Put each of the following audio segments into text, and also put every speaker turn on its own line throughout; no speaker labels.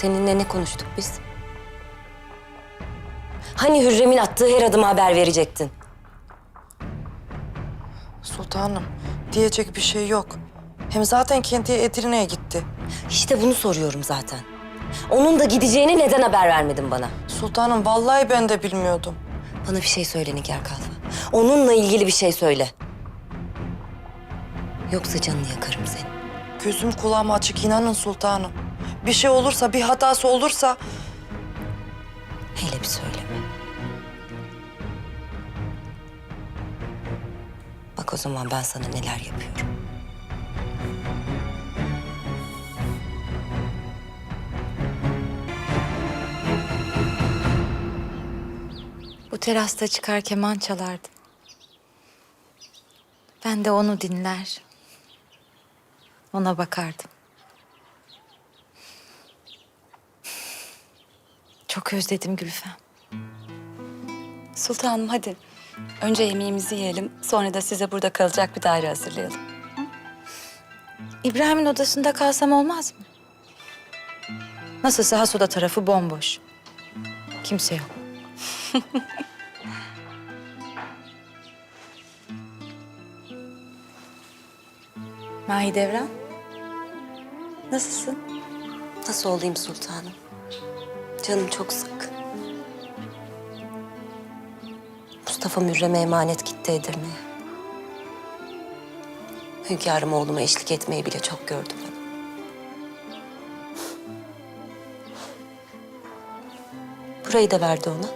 Seninle ne konuştuk biz? Hani Hürrem'in attığı her adıma haber verecektin?
Sultanım, diyecek bir şey yok. Hem zaten kendi Edirne'ye gitti.
İşte bunu soruyorum zaten. Onun da gideceğini neden haber vermedin bana?
Sultanım, vallahi ben de bilmiyordum.
Bana bir şey söyle Nigar Kalfa. Onunla ilgili bir şey söyle. Yoksa canını yakarım senin.
Gözüm kulağım açık, inanın sultanım. Bir şey olursa, bir hatası olursa...
Hele bir söyleme. Bak o zaman ben sana neler yapıyorum.
Bu terasta çıkar keman çalardı. Ben de onu dinler. Ona bakardım. Çok özledim Gülfem.
Sultanım hadi. Önce yemeğimizi yiyelim. Sonra da size burada kalacak bir daire hazırlayalım.
İbrahim'in odasında kalsam olmaz mı? Nasılsa Hasoda tarafı bomboş. Kimse yok. Mahidevran, nasılsın?
Nasıl olayım sultanım? Canım çok sık. Mustafa Mürrem'e emanet gitti Edirne'ye. Hünkârım oğluma eşlik etmeyi bile çok gördü bana. Burayı da verdi ona.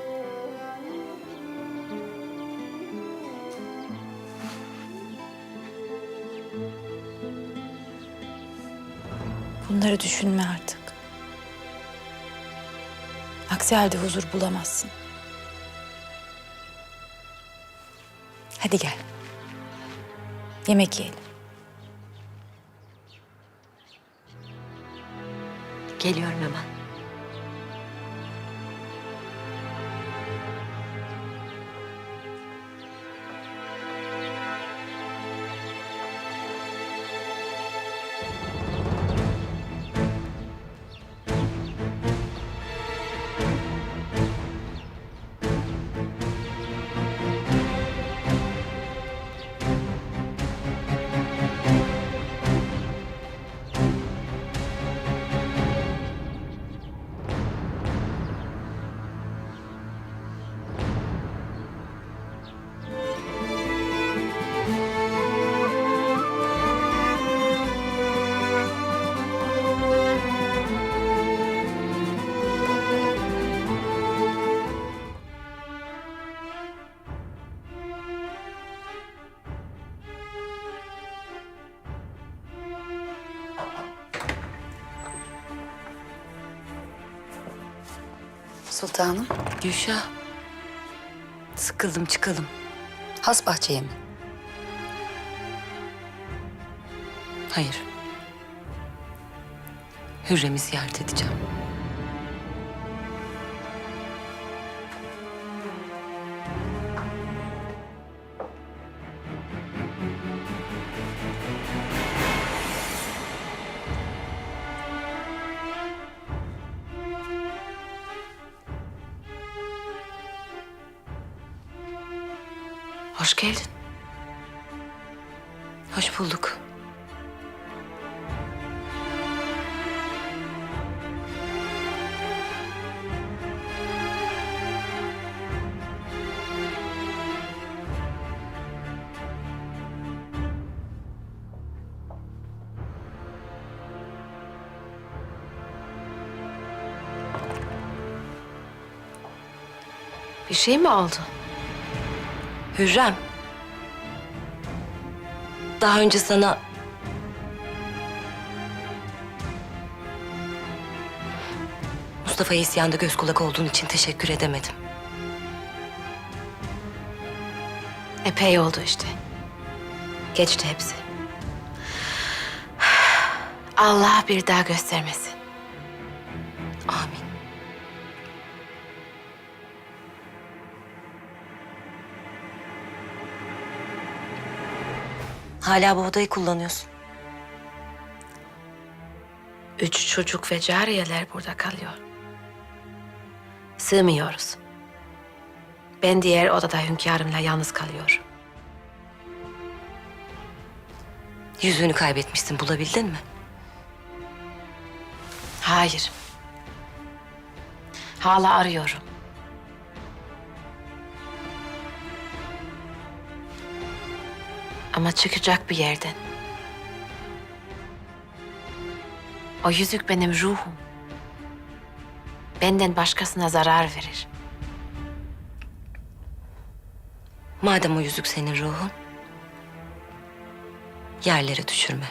Bunları düşünme artık. Aksi halde huzur bulamazsın. Hadi gel. Yemek yiyelim.
Geliyorum hemen.
Sultanım,
Gülşah. Sıkıldım çıkalım.
has bahçeye mi?
Hayır. Hürrem'i ziyaret edeceğim. Hoş geldin. Hoş bulduk. Bir şey mi oldu? Hürrem. Daha önce sana... Mustafa'ya isyanda göz kulak olduğun için teşekkür edemedim.
Epey oldu işte. Geçti hepsi. Allah bir daha göstermesin.
Hala bu odayı kullanıyorsun.
Üç çocuk ve cariyeler burada kalıyor. Sığmıyoruz. Ben diğer odada hünkârımla yalnız kalıyorum.
Yüzüğünü kaybetmişsin bulabildin mi?
Hayır. Hala arıyorum. Ama çıkacak bir yerden. O yüzük benim ruhum. Benden başkasına zarar verir.
Madem o yüzük senin ruhun, yerlere düşürme.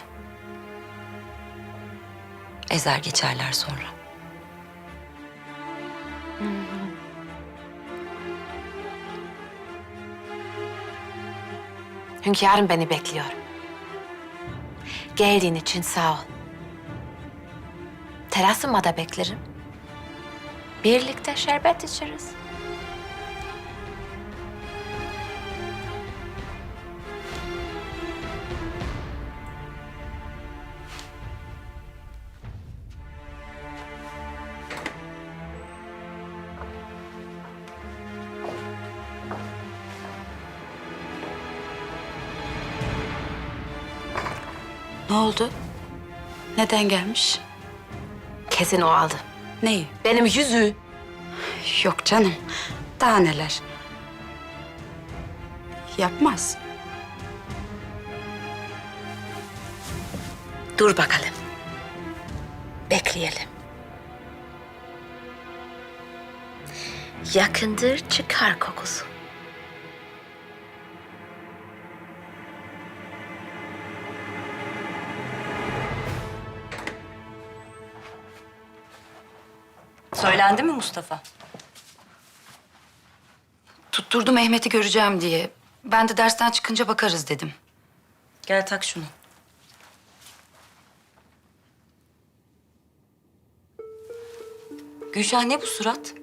Ezer geçerler sonra.
Hünkârım beni bekliyor. Geldiğin için sağ ol. Terasıma da beklerim. Birlikte şerbet içeriz.
Ne oldu? Neden gelmiş?
Kesin o aldı.
Neyi?
Benim yüzüğü.
Yok canım. Daha neler? Yapmaz.
Dur bakalım. Bekleyelim. Yakındır çıkar kokusu.
Söylendi mi Mustafa?
Tutturdum Mehmet'i göreceğim diye. Ben de dersten çıkınca bakarız dedim.
Gel tak şunu. Gülşah ne bu surat?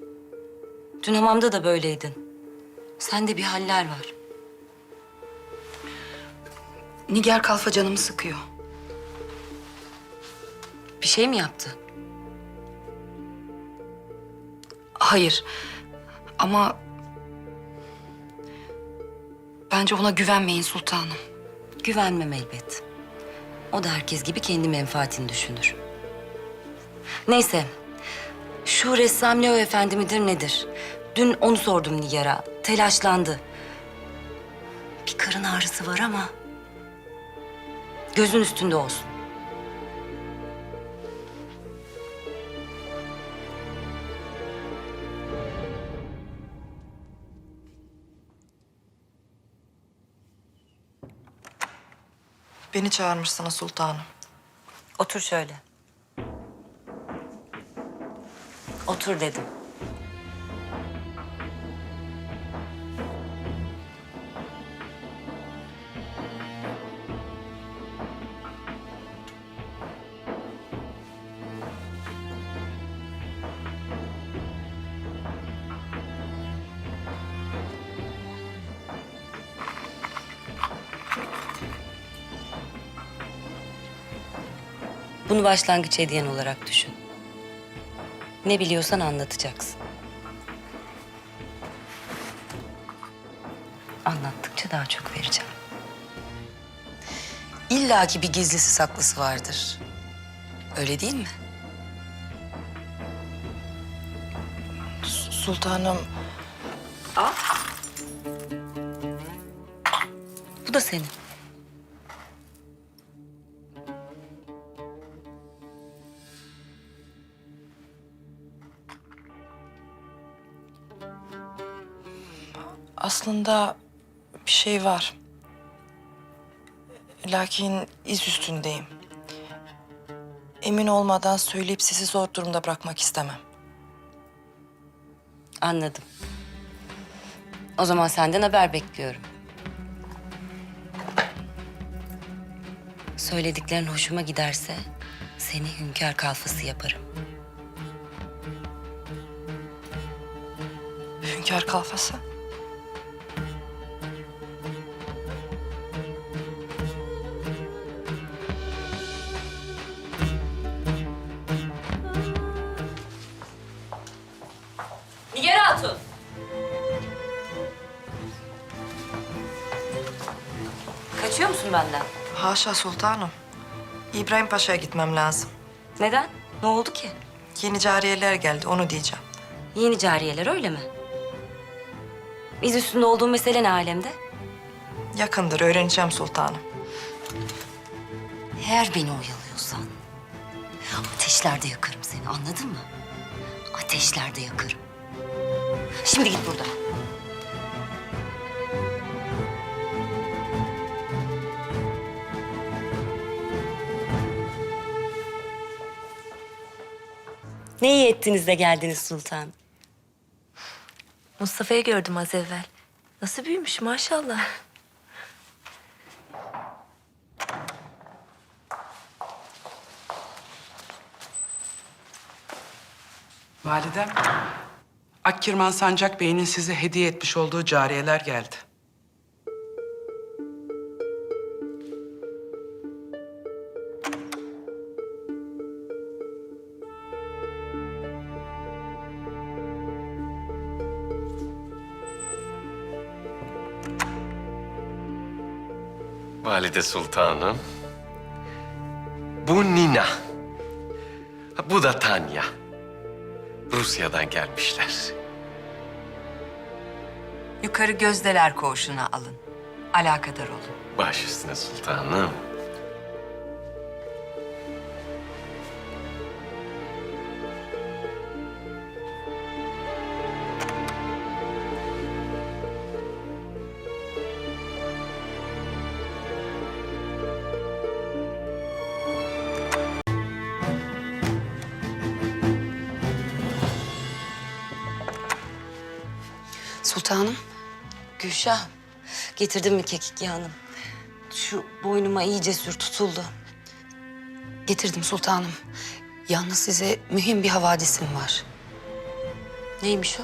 Dün hamamda da böyleydin. Sende bir haller var.
Nigar kalfa canımı sıkıyor.
Bir şey mi yaptı?
Hayır. Ama... Bence ona güvenmeyin sultanım.
Güvenmem elbet. O da herkes gibi kendi menfaatini düşünür. Neyse. Şu ressam Leo Efendi midir nedir? Dün onu sordum Nigar'a. Telaşlandı. Bir karın ağrısı var ama... Gözün üstünde olsun.
Beni çağırmışsınız sultanım.
Otur şöyle. Otur dedim. Bunu başlangıç hediyen olarak düşün. Ne biliyorsan anlatacaksın. Anlattıkça daha çok vereceğim. İlla ki bir gizlisi saklısı vardır. Öyle değil mi?
S- Sultanım
Bu da senin.
Aslında bir şey var. Lakin iz üstündeyim. Emin olmadan söyleyip sizi zor durumda bırakmak istemem.
Anladım. O zaman senden haber bekliyorum. Söylediklerin hoşuma giderse seni hünkâr kalfası yaparım.
Hünkâr kalfası.
Benden?
Haşa sultanım. İbrahim Paşa'ya gitmem lazım.
Neden? Ne oldu ki?
Yeni cariyeler geldi onu diyeceğim.
Yeni cariyeler öyle mi? Biz üstünde olduğun mesele ne alemde?
Yakındır öğreneceğim sultanım.
Eğer beni oyalıyorsan ateşlerde yakarım seni anladın mı? Ateşlerde yakarım. Şimdi git buradan. Ne iyi ettiniz de geldiniz sultan.
Mustafa'yı gördüm az evvel. Nasıl büyümüş maşallah.
Validem, Akkirman Sancak Bey'in size hediye etmiş olduğu cariyeler geldi.
Valide Sultanım. Bu Nina. Bu da Tanya. Rusya'dan gelmişler.
Yukarı gözdeler koğuşuna alın. Alakadar olun.
Baş üstüne sultanım.
Getirdin mi kekik yağını? Şu boynuma iyice sür tutuldu.
Getirdim sultanım. Yalnız size mühim bir havadisim var.
Neymiş o?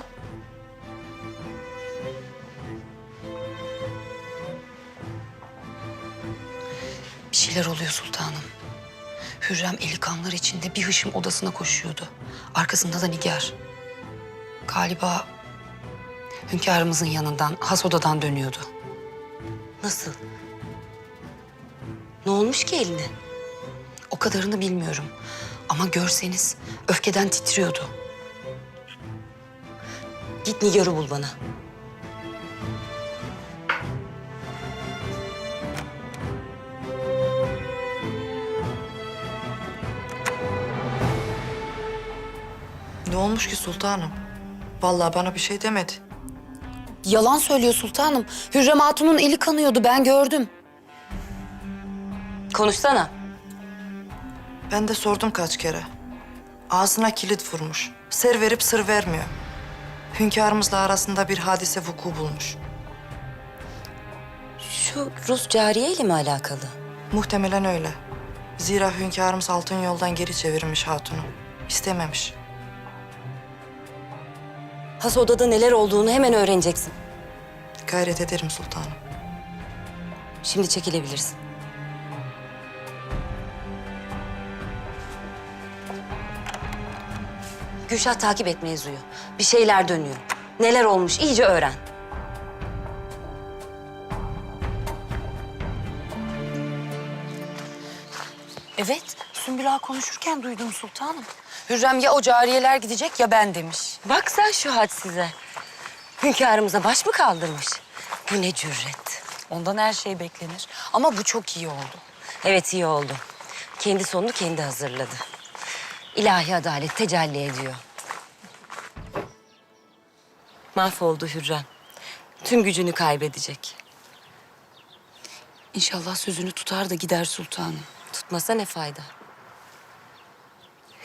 Bir şeyler oluyor sultanım. Hürrem eli kanlar içinde bir hışım odasına koşuyordu. Arkasında da Nigar. Galiba hünkârımızın yanından, has odadan dönüyordu.
Nasıl? Ne olmuş ki eline?
O kadarını bilmiyorum. Ama görseniz öfkeden titriyordu.
Git Nigar'ı bul bana.
Ne olmuş ki sultanım? Vallahi bana bir şey demedi.
Yalan söylüyor sultanım. Hürrem Hatun'un eli kanıyordu ben gördüm.
Konuşsana.
Ben de sordum kaç kere. Ağzına kilit vurmuş. Ser verip sır vermiyor. Hünkârımızla arasında bir hadise vuku bulmuş.
Şu Rus cariye ile mi alakalı?
Muhtemelen öyle. Zira hünkârımız altın yoldan geri çevirmiş hatunu. İstememiş.
Has odada neler olduğunu hemen öğreneceksin.
Gayret ederim sultanım.
Şimdi çekilebilirsin. Gülşah takip et mevzuyu. Bir şeyler dönüyor. Neler olmuş iyice öğren.
Evet, Sümbül Ağa konuşurken duydum sultanım. Hürrem ya o cariyeler gidecek ya ben demiş.
Bak sen şu hadsize. Hünkârımıza baş mı kaldırmış? Bu ne cüret.
Ondan her şey beklenir. Ama bu çok iyi oldu.
Evet iyi oldu. Kendi sonunu kendi hazırladı. İlahi adalet tecelli ediyor. Mahvoldu Hürrem. Tüm gücünü kaybedecek.
İnşallah sözünü tutar da gider sultanım.
Tutmasa ne fayda?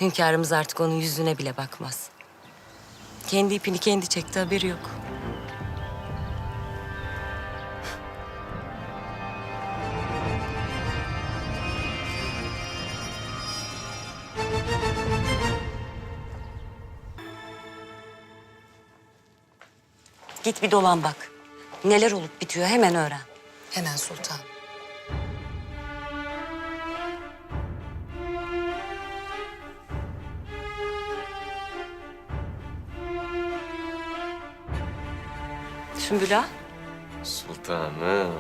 Hünkârımız artık onun yüzüne bile bakmaz. Kendi ipini kendi çekti haberi yok. Git bir dolan bak. Neler olup bitiyor hemen öğren.
Hemen sultan.
Sümbül Ağa,
Sultanım.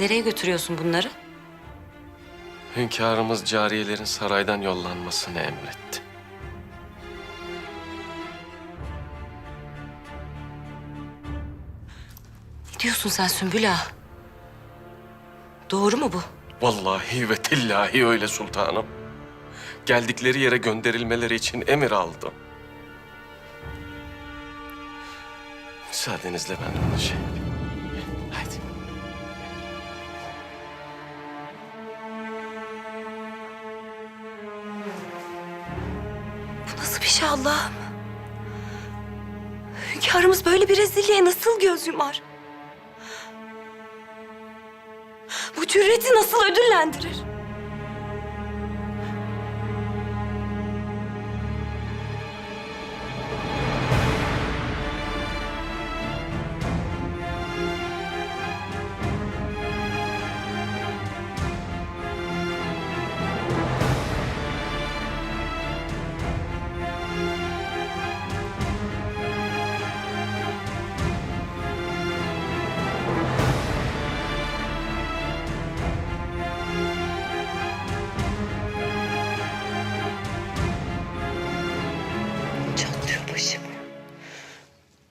nereye götürüyorsun bunları?
Hünkârımız cariyelerin saraydan yollanmasını emretti.
Ne diyorsun sen Sümbül Ağa? Doğru mu bu?
Vallahi ve tillahi öyle sultanım. Geldikleri yere gönderilmeleri için emir aldım. Müsaadenizle ben onu şey. Haydi.
Bu nasıl bir şey Allah'ım? Hünkârımız böyle bir rezilliğe nasıl göz yumar? Bu cüreti nasıl ödüllendirir?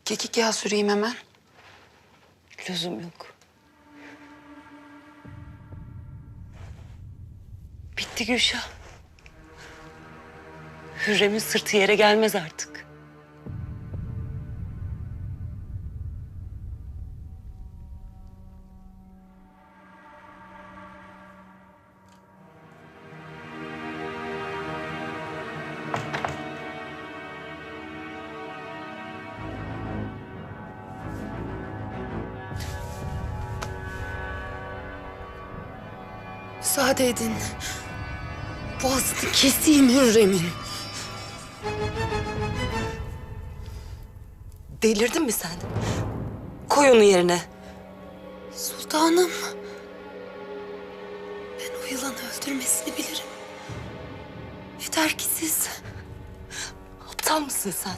Kekik yağı süreyim hemen.
Lüzum yok. Bitti Gülşah. Hürrem'in sırtı yere gelmez artık.
Keseyim Hürrem'in.
Delirdin mi sen? Koy onu yerine.
Sultanım. Ben o yılanı öldürmesini bilirim.
Yeter ki siz. Aptal mısın sen?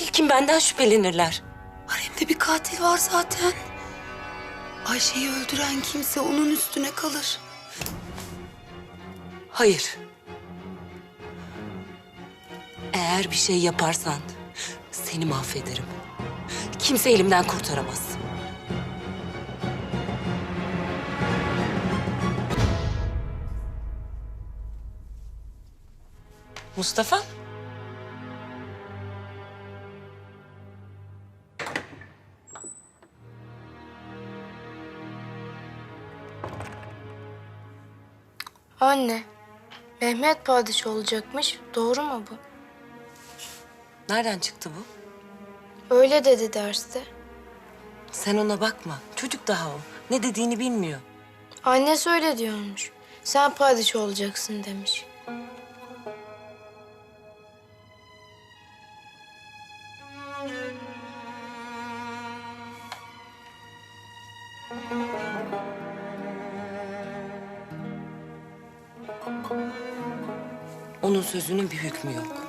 İlkin benden şüphelenirler.
Haremde bir katil var zaten. Ayşe'yi öldüren kimse onun üstüne kalır.
Hayır. Eğer bir şey yaparsan seni mahvederim. Kimse elimden kurtaramaz. Mustafa?
Anne, Mehmet padişah olacakmış. Doğru mu bu?
Nereden çıktı bu?
Öyle dedi derste.
Sen ona bakma. Çocuk daha o. Ne dediğini bilmiyor.
Anne söyle diyormuş. Sen padişah olacaksın demiş.
Onun sözünün bir hükmü yok.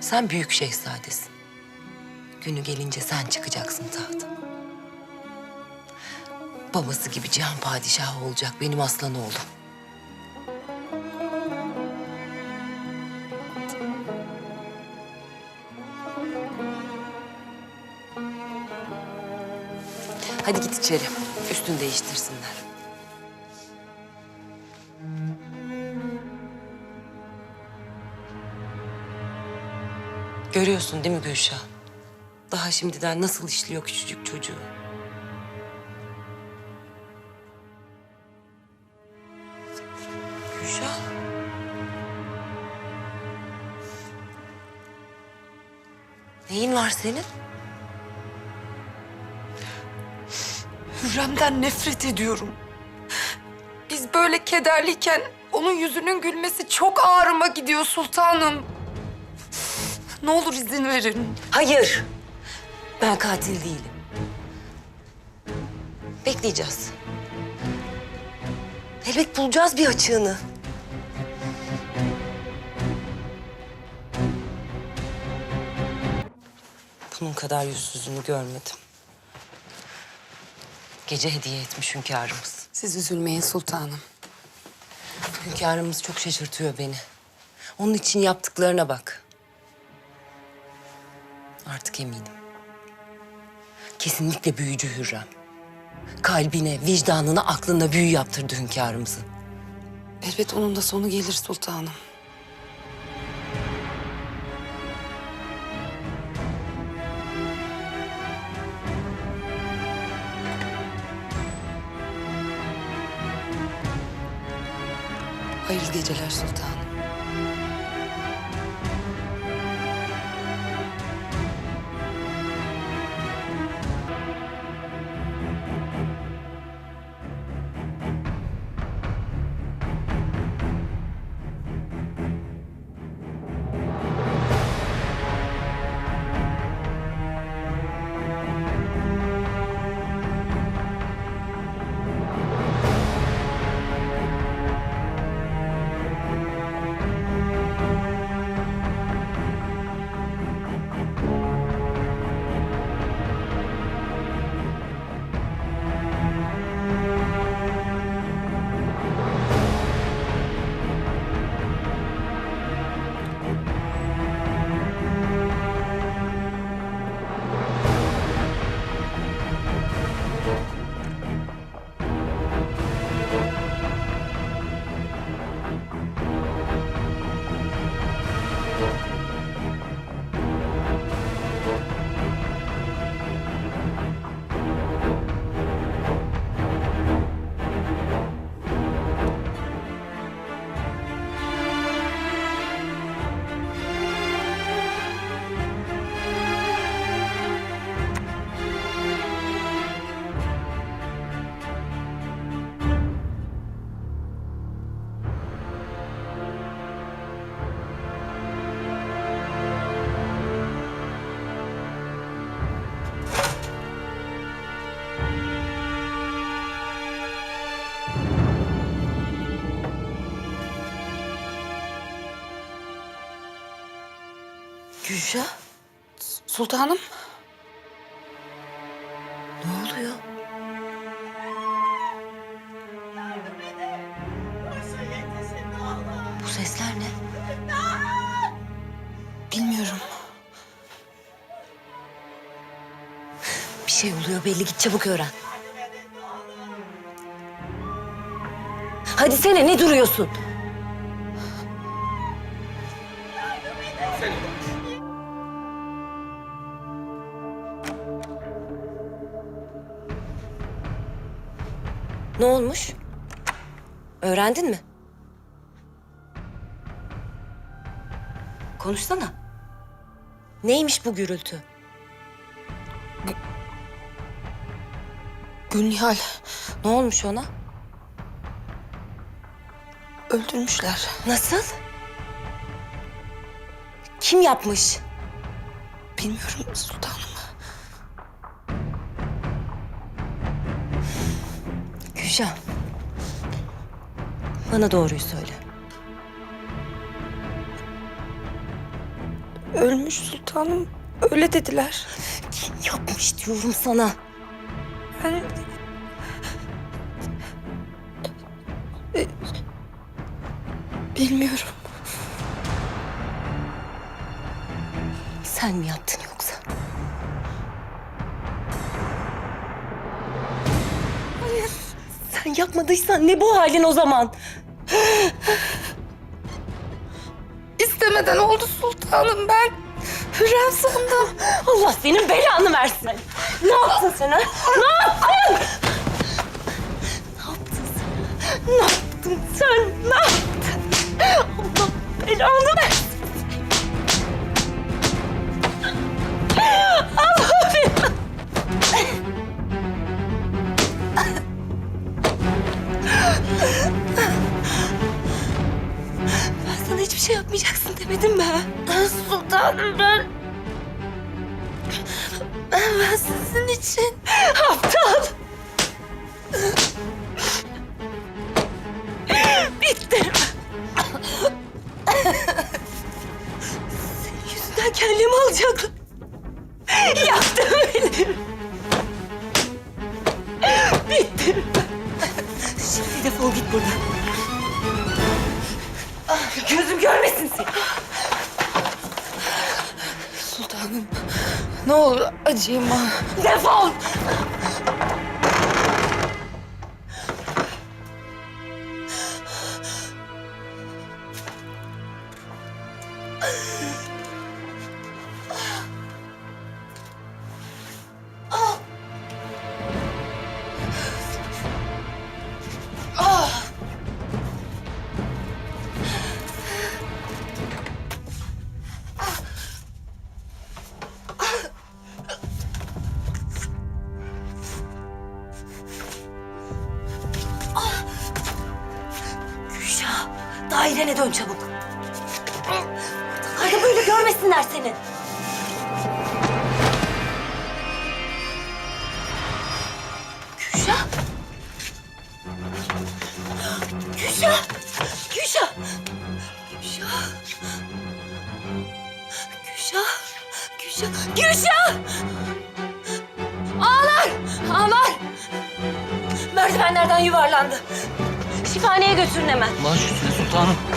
Sen büyük şehzadesin. Günü gelince sen çıkacaksın tahta. Babası gibi cihan padişahı olacak benim aslan oğlum. Hadi git içeri. Üstünü değiştirsinler. Görüyorsun değil mi Gülşah? Daha şimdiden nasıl işliyor küçücük çocuğu. Gülşah. Neyin var senin?
Hürrem'den nefret ediyorum. Biz böyle kederliyken onun yüzünün gülmesi çok ağrıma gidiyor sultanım. Ne olur izin verin.
Hayır. Ben katil değilim. Bekleyeceğiz. Elbet bulacağız bir açığını. Bunun kadar yüzsüzlüğünü görmedim. Gece hediye etmiş hünkârımız.
Siz üzülmeyin sultanım.
Hünkârımız çok şaşırtıyor beni. Onun için yaptıklarına bak. Artık eminim. Kesinlikle büyücü Hürrem. Kalbine, vicdanına, aklına büyü yaptırdı hünkârımızı.
Elbet onun da sonu gelir sultanım. Hayırlı geceler sultanım.
Gülşah,
Sultanım.
ne oluyor? Bu sesler ne?
Bilmiyorum.
Bir şey oluyor belli. Git çabuk öğren. Hadi sene ne duruyorsun? Olmuş? Öğrendin mi? Konuşsana. Neymiş bu gürültü?
Gülnihal
Ne olmuş ona?
öldürmüşler.
Nasıl? Kim yapmış?
Bilmiyorum sultanım.
Gülşah. Bana doğruyu söyle.
Ölmüş sultanım. Öyle dediler.
Kim yapmış diyorum sana.
Ben... Bilmiyorum.
Sen mi yaptın Sen yapmadıysan ne bu halin o zaman?
İstemeden oldu sultanım ben. Hürrem sandım.
Allah senin belanı versin. Ne yaptın sen ha? Ne yaptın? Ne yaptın sen? Ne yaptın sen? Ne yaptın? Allah belanı versin. Yapmayacaksın demedim mi? Sultanım ben... Ben, ben sizin için... Aptal! Bittim. Senin yüzünden kendimi alacaklar. Yaktın beni. Bittim. Şimdi defol git buradan. Seni.
Sultanım ne olur acıyma.
Defol. Dairene dön çabuk. Hadi böyle görmesinler seni. Gülşah. Gülşah. Gülşah. Gülşah. Gülşah. Gülşah. Gülşah. Ağlar. Ağlar. Merdivenlerden yuvarlandı. Şifaneye götürün hemen.
Baş üstüne sultanım.